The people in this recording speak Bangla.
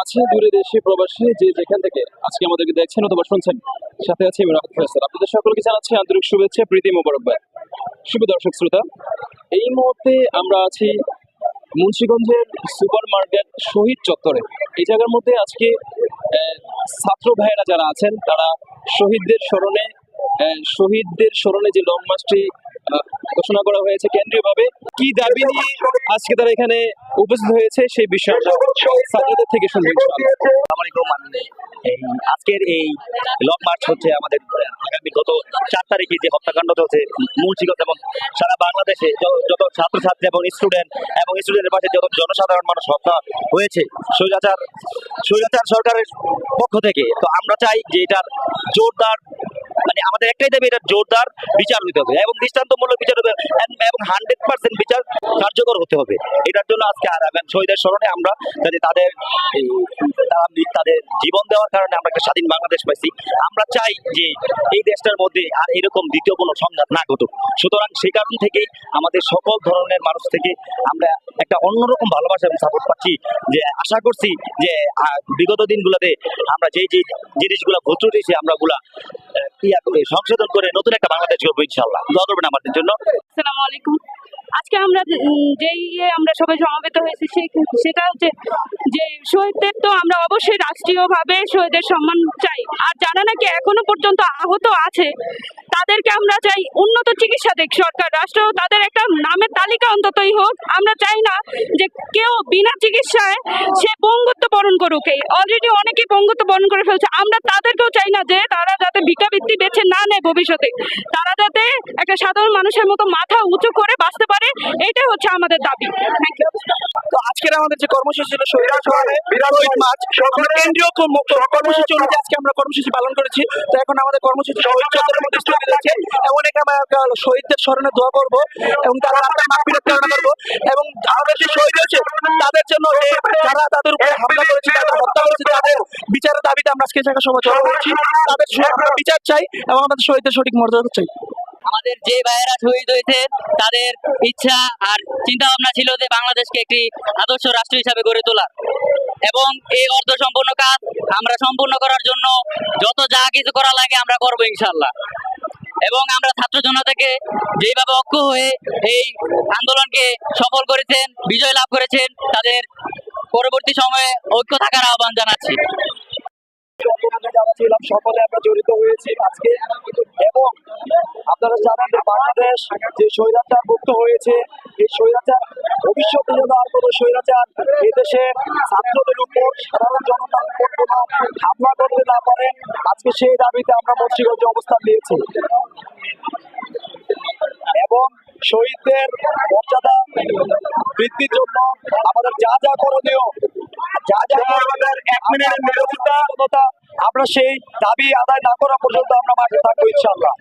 কাছে দূরে দেশে প্রবাসী যে যেখান থেকে আজকে আমাদেরকে দেখছেন অথবা শুনছেন সাথে আছে আমি রাহাত ফয়সাল আপনাদের সকলকে জানাচ্ছি আন্তরিক শুভেচ্ছা প্রীতি মোবারকবাদ শুভ দর্শক শ্রোতা এই মুহূর্তে আমরা আছি মুন্সীগঞ্জের সুপার মার্কেট শহীদ চত্বরে। এই জায়গার মধ্যে আজকে ছাত্র ভাইয়েরা যারা আছেন তারা শহীদদের স্মরণে শহীদদের স্মরণে যে লং আহ, ঘোষণা করা হয়েছে কেন্দ্রীয়ভাবে কি দাবি নিয়ে আজকে তারা এখানে উপস্থিত হয়েছে সেই বিষয়ে ছাত্রদের থেকে শুনব, ইনশাআল্লাহ। আলাইকুম এই আজকের এই লং মার্চ হচ্ছে আমাদের আগামী গত চার তারিখে যে হত্যাকাণ্ড চলছে মুন্সিগঞ্জ এবং সারা বাংলাদেশে যত- যত ছাত্রছাত্রী এবং স্টুডেন্ট এবং স্টুডেন্টের পাশে যত জনসাধারণ মানুষ হত্যা হয়েছে, স্বৈরাচার স্বৈরাচার সরকারের পক্ষ থেকে, তো আমরা চাই যে এটার জোরদার মানে আমাদের একটাই দাবি, এটা জোরদার বিচার হতে হবে এবং দৃষ্টান্তমূলক বিচার হবে এবং হান্ড্রেড পার্সেন্ট বিচার কার্যকর হতে হবে। এটার জন্য আজকে আর শহীদের স্মরণে আমরা যাতে তাদের তাদের জীবন দেওয়ার কারণে আমরা একটা স্বাধীন বাংলাদেশ পাইছি। আমরা চাই যে এই দেশটার মধ্যে আর এরকম দ্বিতীয় কোনো সংঘাত না ঘটুক। সুতরাং সেই কারণ থেকে আমাদের সকল ধরনের মানুষ থেকে আমরা একটা অন্যরকম ভালোবাসা এবং সাপোর্ট পাচ্ছি যে আশা করছি যে বিগত দিনগুলোতে আমরা যেই যে জিনিসগুলো ত্রুটিছি আমরা করে সংশোধন করে নতুন একটা বাংলাদেশ করব ইনশাল্লাহ দোয়া করবেন আমাদের জন্য। আসসালামু আলাইকুম। আজকে আমরা যেই ইয়ে আমরা সবাই সমবেত হয়েছি সেটা হচ্ছে যে, শহীদদের তো আমরা অবশ্যই রাষ্ট্রীয়ভাবে শহীদের সম্মান চাই। আর যারা নাকি এখনও পর্যন্ত আহত আছে তাদেরকে আমরা চাই উন্নত চিকিৎসা দেখ সরকার রাষ্ট্র তাদের একটা নামের তালিকা অন্ততই হোক। আমরা চাই না যে কেউ বিনা চিকিৎসায় সে পঙ্গুত্ব বরণ করুক। অলরেডি অনেকেই পঙ্গুত্ব বরণ করে ফেলছে। আমরা তাদেরকেও চাই না যে তারা যাতে ভিক্ষাবৃত্তি বেছে না নেয় ভবিষ্যতে। তারা যাতে একটা সাধারণ মানুষের মতো মাথা উঁচু করে বাঁচতে পারে এটাই হচ্ছে আমাদের দাবি। থ্যাংক ইউ তো আজকের আমাদের যে কর্মসূচি ছিল মার্চ আমরা কেন্দ্রীয় কর্মসূচি অনুযায়ী আজকে আমরা কর্মসূচি পালন করেছি। তো এখন আমাদের কর্মসূচি চত্বরের মধ্যে শহীদদের স্মরণে দোয়া করব এবং তারা করব এবং শহীদ হয়েছে, তাদের জন্য যারা তাদের উপরে হামলা করেছে হত্যা করেছে, তাদের বিচারের দাবিতে আমরা আজকে সভা জড়ো তাদের বিচার চাই এবং আমাদের শহীদদের সঠিক মর্যাদা চাই। আমাদের যে ভাইয়েরা শহীদ হয়েছে, তাদের ইচ্ছা আর চিন্তা ভাবনা ছিল যে বাংলাদেশকে একটি আদর্শ রাষ্ট্র হিসাবে গড়ে তোলা। এবং এই অর্ধ সম্পূর্ণ কাজ আমরা সম্পূর্ণ করার জন্য যত যা কিছু করা লাগে আমরা করব ইনশাল্লাহ এবং আমরা ছাত্র জনতাকে যেভাবে অক্ষ হয়ে এই আন্দোলনকে সফল করেছেন, বিজয় লাভ করেছেন, তাদের পরবর্তী সময়ে ঐক্য থাকার আহ্বান জানাচ্ছি। যারা ছিলাম সকলে আমরা জড়িত হয়েছি আজকে। এবং আপনারা জানেন যে বাংলাদেশ যে স্বৈরাচার মুক্ত হয়েছে এই স্বৈরাচার ভবিষ্যতে যেন আর কোনো স্বৈরাচার এদেশে ছাত্রদের উপর সাধারণ জনতার উপর কোনো হামলা করতে না পারে আজকে সেই দাবিতে আমরা মুন্সিগঞ্জে অবস্থান নিয়েছি। এবং শহীদদের মর্যাদা বৃদ্ধির জন্য আমাদের যা যা করণীয় যা যা আমাদের এক মিনিটের নিরবতা আমরা সেই দাবি আদায় না করা পর্যন্ত আমরা মাঠে থাকব ইনশাল্লাহ